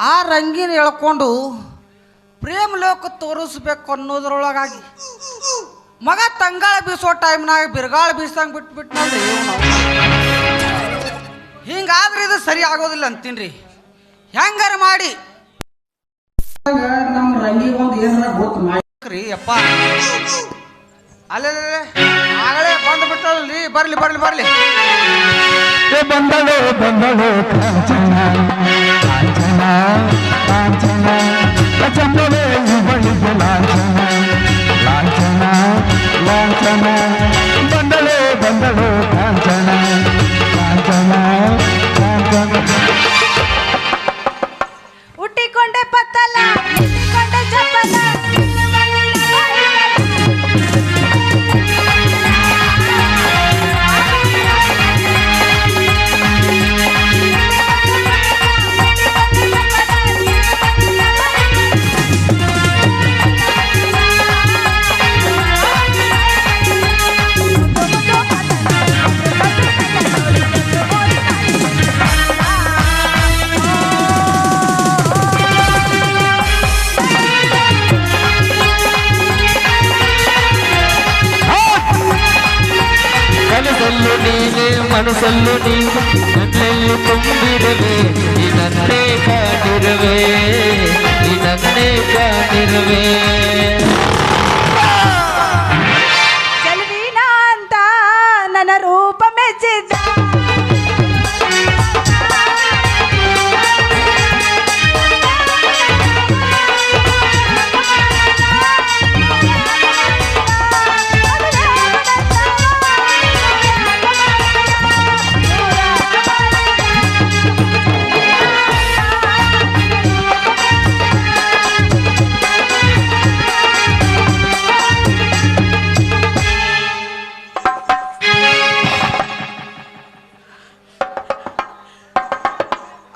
ಆ ರಂಗಿನ ಎಳ್ಕೊಂಡು ಪ್ರೇಮ ಲೋಕ ತೋರಿಸ್ಬೇಕು ಅನ್ನೋದ್ರೊಳಗಾಗಿ ಮಗ ತಂಗಾಳ ಬೀಸೋ ಟೈಮ್ನಾಗ ಬಿರ್ಗಾಳ ಬೀಸಂಗೆ ಬಿಟ್ಬಿಟ್ಟು ನೋಡ್ರಿ. ಇವ್ನು ಹಿಂಗಾದ್ರೆ ಇದು ಸರಿ ಆಗೋದಿಲ್ಲ ಅಂತೀನ್ರಿ ಹೆಂಗಾರ ಮಾಡಿ? ನಮ್ಮ ರಂಗಿ ಒಂದು ಏನಾರ ಗೊತ್ತು ಮಾಡ್ರಿ ಅಪ್ಪ ಅಲ್ಲೇ ಆಗಲೇ ಬಂದು ಬಿಟ್ಟಲ್ರಿ ಬರ್ಲಿ ಬರ್ಲಿ ಬರ್ಲಿ. ಏ ಬಂದಳು ಬಂದಳು లాంఛన వచనమే ఇవ్వని లాంఛన లాంఛన. ನೀನೆ ಮನಸ್ಸಲ್ಲು ನೀನು ನನ್ನಲ್ಲಿ ತುಂಬಿರುವೆ ನಿನ್ನನ್ನೇ ಕಾಣಿರುವೆ ನಿನ್ನನ್ನೇ ಕಾಣಿರುವೆ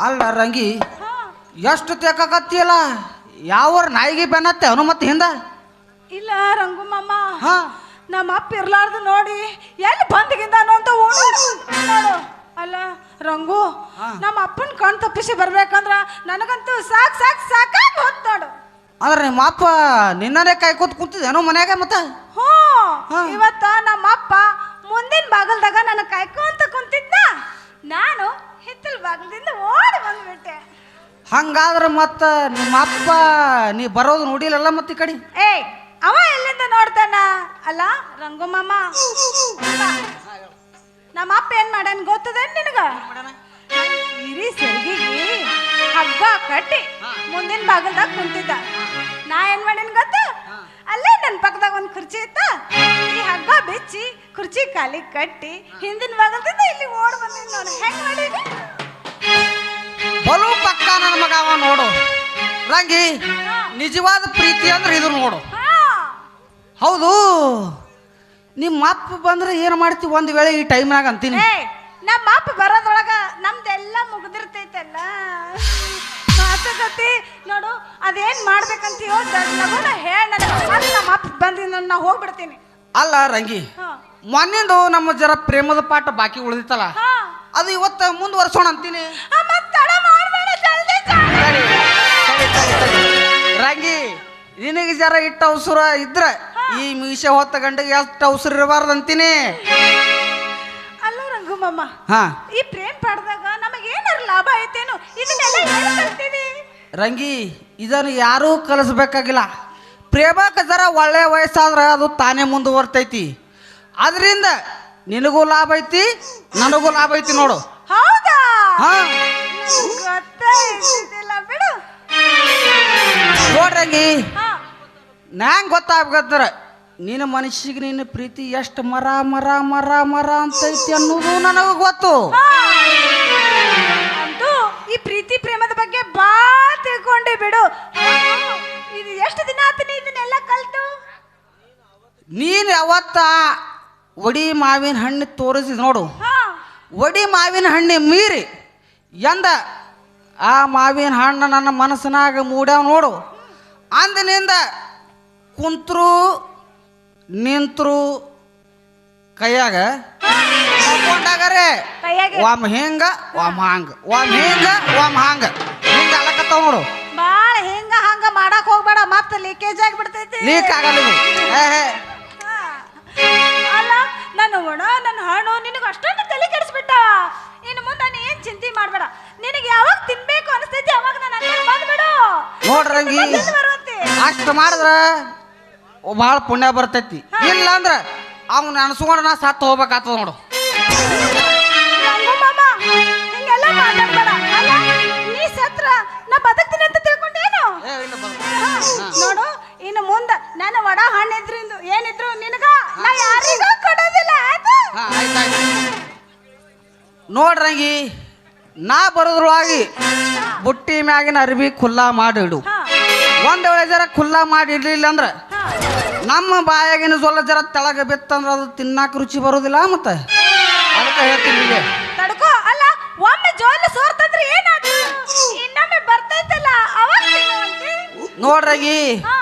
ಅಲ್ಲ ರಂಗಿ ಎಷ್ಟು ತೆಕ್ಕಕತ್ತಿಯಲ್ಲ ಯಾವ ನಾಯಿಗೆ ಬೆನ್ನತ್ತೆ ಅವನು ಮತ್ತೆ ಹಿಂದ? ಇಲ್ಲ ರಂಗು ಮಾಮ ಹಾ. ನಮ್ಮ ಅಪ್ಪ ಇರ್ಲಾರ್ದು ನೋಡಿ ಎಲ್ಲಿ ಬಂದ್ಗಿಂದಾನು ಅಂತ ನೋಡು. ಅಲ್ಲ ರಂಗು ನಮ್ಮ ಅಪ್ಪನ ಕಣ್ ತಪ್ಪಿಸಿ ಬರ್ಬೇಕಂದ್ರ ನನಗಂತೂ ಸಾಕ್ ಸಾಕ್ ಸಾಕಾಗಿ ಹೊತ್ತು ನೋಡು. ಅಂದ್ರೆ ನಿಮ್ಮ ಅಪ್ಪ ನಿನ್ನನೇ ಕೂತ್ ಕುಂತಿದ್ದೇನೋ ಮನ್ಯಾಗ ಮತ್ತೆ? ಹ್ಞೂ. ಇವತ್ತ ನಮ್ಮ ಅಪ್ಪ ಮುಂದಿನ ಬಾಗಲ್ದಾಗ ನನ್ನ ಕಾಯ್ಕೊಂತ ಕುಂತಿದ್ನ. ಹಂಗಾದ್ರೆ ಮತ್ತೆ ನಿಮ್ಮ ಅಪ್ಪ ನೀ ಬರೋದು ನೋಡಿಲ್ಲಲ್ಲ ಮತ್ತೆ ಈ ಕಡೆ? ಏಯ್, ಅವ ಎಲ್ಲಿಂದ ನೋಡ್ತಾನ? ಅಲ್ಲ, ರಂಗು ಮಾಮ. ನಮ್ಮ ಅಪ್ಪ ಏನ್ ಮಾಡ್ಯಾನ ಗೊತ್ತದೇನ್ ನಿನಗ? ಇರಿ ಸೆರ್ಗಿಗೆ ಹಗ್ಗ ಕಟ್ಟಿ ಮುಂದಿನ ಬಾಗಲ್ದಾಗ ಕುಂತಿದ್ದ. ನಾ ಏನ್ ಮಾಡ್ಯಾನ ಗೊತ್ತ? ಅಲ್ಲೇ ನನ್ನ ಪಕ್ಕದಾಗ ಒಂದು ಕುರ್ಚಿ ಇತ್ತ. ಈ ಹಗ್ಗ ಬಿಚ್ಚಿ ಕುರ್ಚಿ ಕಾಲಿಗೆ ಕಟ್ಟಿ ಹಿಂದಿನ ಬಾಗಲ್ದಿಂದ ಇಲ್ಲಿ ಓಡ್ ಬಂದಿದ್ದ ನೋಡಿ. ಹೆಂಗ್ ಮಾಡೀನಿ ಬಲು ಪಕ್ಕ ನನ್ನ ಮಗ ಅವ ನೋಡು. ರಂಗಿ ನಿಜವಾದ ಪ್ರೀತಿ ಅಂದ್ರೆ ಇದು ನೋಡು. ಹೌದು. ನಿಮ್ಮ ಅಪ್ಪ ಬಂದ್ರೆ ಏನು ಮಾಡ್ತೀವಿ ಒಂದು ವೇಳೆ ಈ ಟೈಮ್ನಾಗ ಅಂತೀನಿ. ನಮ್ಮ ಅಪ್ಪ ಬರೋದ್ರೊಳಗ ನಮ್ದೆಲ್ಲ ಮುಗ್ದಿರ್ತೈತಲ್ಲ. ಮಾತುಕತೆ ನೋಡು ಅದೇನ್ ಮಾಡ್ಬೇಕಂತೀಯೋ ಹೇಳ ನಮ್ಮ ಅಪ್ಪ ನಾ ಹೋಗ್ಬಿಡ್ತೀನಿ. ಅಲ್ಲ ರಂಗಿ ಮೊನ್ನಿಂದು ನಮ್ಮ ಜರ ಪ್ರೇಮದ ಪಾಠ ಬಾಕಿ ಉಳಿದಿತ್ತಲ್ಲ. ಅದು ಇವತ್ತು ಮುಂದುವರ್ಸೋಣ ಅಂತೀನಿ. ರಂಗಿ ನಿನಗೆ ಜರ ಇಟ್ಟ ಅವಸರ ಇದ್ರೆ ಈ ಮೀಸೆ ಹೊತ್ತ ಗಂಡಿಗೆ ಎಷ್ಟು ಅವಸರ ಇರಬಾರ್ದು ಅಂತೀನಿ. ಅಲ್ಲ ರಂಗು ಮಾಮ ಹಾ. ಈ ಪ್ರೇಮ್ ಪಾಡ್ದಾಗ ನಮಗೆ ಏನಾರ ಲಾಭ ಐತೇನು? ಇದನ್ನೆಲ್ಲ ಏನು ಕಲ್ತೀವಿ ರಂಗಿ ಇದನ್ನು ಯಾರೂ ಕಲಿಸ್ಬೇಕಾಗಿಲ್ಲ. ಪ್ರೇಮಕ್ಕೆ ಜರ ಒಳ್ಳೆ ವಯಸ್ಸಾದ್ರೆ ಅದು ತಾನೇ ಮುಂದುವರ್ತೈತಿ. ಅದರಿಂದ ನಿನಗೂ ಲಾಭ ಐತಿ ನನಗೂ ಲಾಭ ಐತಿ ನೋಡು. ಹೌದಾ? ಹಾ. ಗೊತ್ತೇ ಬಿಡು. ನೋಡ್ರಂಗಿ ಹಾ. ನಂಗೆ ನಿನ್ನ ಮನಸ್ಸಿಗೆ ನಿನ್ನ ಪ್ರೀತಿ ಎಷ್ಟು ಮರ ಮರ ಮರ ಮರ ಅಂತ ಐತಿ ಅನ್ನೋದು ನನಗೆ ಗೊತ್ತು. ಈ ಪ್ರೀತಿ ಪ್ರೇಮದ ಬಗ್ಗೆ ಬಾ ತಿಳ್ಕೊಂಡೆ ಬಿಡು. ಇದು ಎಷ್ಟು ದಿನ ಆತ ನೀ ಇದನ್ನೆಲ್ಲ ಕಲ್ತು? ನೀನು ಯಾವತ್ತ ಒಡಿ ಮಾವಿನ ಹಣ್ಣು ತೋರಿಸಿ ನೋಡು. ಒಡಿ ಮಾವಿನ ಹಣ್ಣು ಮೀರಿ ಎಂದ ಆ ಮಾವಿನ ಹಣ್ಣು ನನ್ನ ಮನಸ್ಸಿನಾಗ ಮೂಡ್ಯಾವ ನೋಡು. ಅಂದಿನಿಂದ ಕುಂತ್ರು ನಿಂತರು ಕೈಯಾಗ ತಗೊಂಡಾಗರೆ ಒಮ್ ಹಿಂಗ ಒಮ್ ಹಾಂಗ. ಒಮ್ ಹಿಂಗ ಒಮ್ ಹಾಂಗ. ಹಿಂಗ ಅಲಕತ್ತಾವ ನೋಡು. ಬಾಳ ಹಿಂಗ ಹಂಗ ಮಾಡಕ್ ಹೋಗ್ಬೇಡ ಮತ್ತೆ ಲೀಕೇಜ್ ಆಗಿಬಿಡ್ತೈತಿ. ಲೀಕ್ ಆಗಲ್ಲ ಅಷ್ಟೊಂದು ತಲೆ ಕೆಡಿಸ್ಬಿಟ್ಟ. ಇನ್ನು ಮುಂದೆ ನೀ ಏನ್ ಚಿಂತೆ ಮಾಡಬೇಡ. ನಿನಗೆ ಯಾವಾಗ ತಿನ್ಬೇಕು ಅನಿಸ್ತೈತಿ ಅವಾಗ ನಾನು ಅಲ್ಲೇ ಬಂದ್ಬಿಡು. ನೋಡ್ರಂಗಿ ಬರುವಂತೆ. ಅಷ್ಟು ಮಾಡಿದ್ರ ಭಾಳ ಪುಣ್ಯ ಬರ್ತೈತಿ. ಇಲ್ಲ ಅಂದ್ರ ಅವ್ನ ಅನ್ಸ್ಕೊಂಡು ನಾ ಸತ್ತು ಹೋಗ್ಬೇಕಾಗ್ತದ ನೋಡು. ನೋಡ್ರಂಗಿ ನಾ ಬರೋದ್ರೊಳಗೆ ಬುಟ್ಟಿ ಮ್ಯಾಗಿನ ಅರ್ಬಿ ಖುಲ್ಲಾ ಮಾಡಿಡು. ಒಂದು ವೇಳೆ ಜರ ಖುಲ್ಲಾ ಮಾಡಿ ಇಡ್ಲಿಲ್ಲ ಅಂದ್ರ ನಮ್ಮ ಬಾಯಾಗಿನ ಜೊಲ್ಲ ಜರ ತೆಳಗ ಬಿತ್ತಂದ್ರ ಅದು ತಿನ್ನಾಕ ರುಚಿ ಬರೋದಿಲ್ಲ ಮತ್ತೆ? ಅದಕ್ಕೆ ಹೇಳ್ತೀನಿ ಇಲ್ಲಿ. ತಡ್ಕೋ ಅಲ್ಲ ಒಮ್ಮೆ ಜೋಲು ಸೋರ್ತಂದ್ರೆ ಏನಾದ್ರು? ಇನ್ನೊಮ್ಮೆ ಬರ್ತೈತಲ್ಲ ಅವಾಗ ತಿನ್ನುವಂತೆ. ನೋಡ್ರಂಗಿ ಹಾ.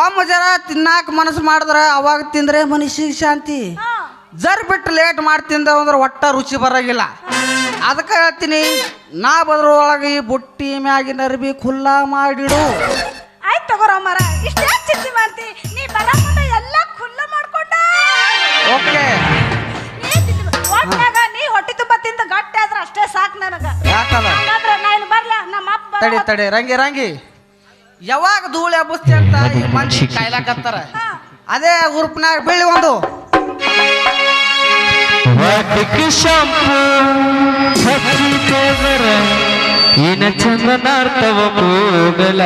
ಒಮ್ಮ ಜರ ತಿನ್ನಾಕ ಮನಸ್ಸು ಮಾಡಿದ್ರೆ ಅವಾಗ ತಿಂದ್ರೆ ಮನಸ್ಸಿಗೆ ಶಾಂತಿ. ಜರ್ ಬಿಟ್ಟು ಲೇಟ್ ಮಾಡಿ ತಿಂದ ಅಂದ್ರೆ ಒಟ್ಟ ರುಚಿ ಬರಂಗಿಲ್ಲ. ಅದಕ್ಕೆ ಹೇಳ್ತೀನಿ ನಾ ಬದ್ರೊಳಗೆ ಈ ಬುಟ್ಟಿ ಮ್ಯಾಗಿನ ಅರ್ಬಿ ಖುಲ್ಲ ಮಾಡಿಡು. ಆಯ್ತು ತಗೋರ ಮರ ಇಷ್ಟ ಚಿಂತೆ ಮಾಡ್ತಿ? ನೀ ಬರ ಮುಂದೆ ಎಲ್ಲ ಖುಲ್ಲ ಮಾಡ್ಕೊಂಡ? ಓಕೆ. ಒಟ್ಟಾಗ ನೀ ಹೊಟ್ಟಿ ತುಂಬ ತಿಂದ ಗಟ್ಟಿ ಆದ್ರೆ ಅಷ್ಟೇ ಸಾಕು ನನಗ. ಯಾಕಲ್ಲ? ಹಂಗಾದ್ರೆ ನಾನು ಬರ್ಲ? ನಮ್ಮ ಅಪ್ಪ ತಡಿ ತಡಿ ರಂಗಿ ರಂಗಿ. ಯಾವಾಗ ಧೂಳಿ ಹಬ್ಬಸ್ತಿ ಅಂತ ಈ ಮಂದಿ ಕಾಯ್ಲಾಕತ್ತಾರ. ಅದೇ ಉರುಪ್ನಾಗ ಬೀಳಿ ಒಂದು. ವಾಟಿಕೆ ಶಾಂಪು ಹಚ್ಚಿದವರ ಇನ ಚಂದನಾರ್ಥವ ಕೂಗಲ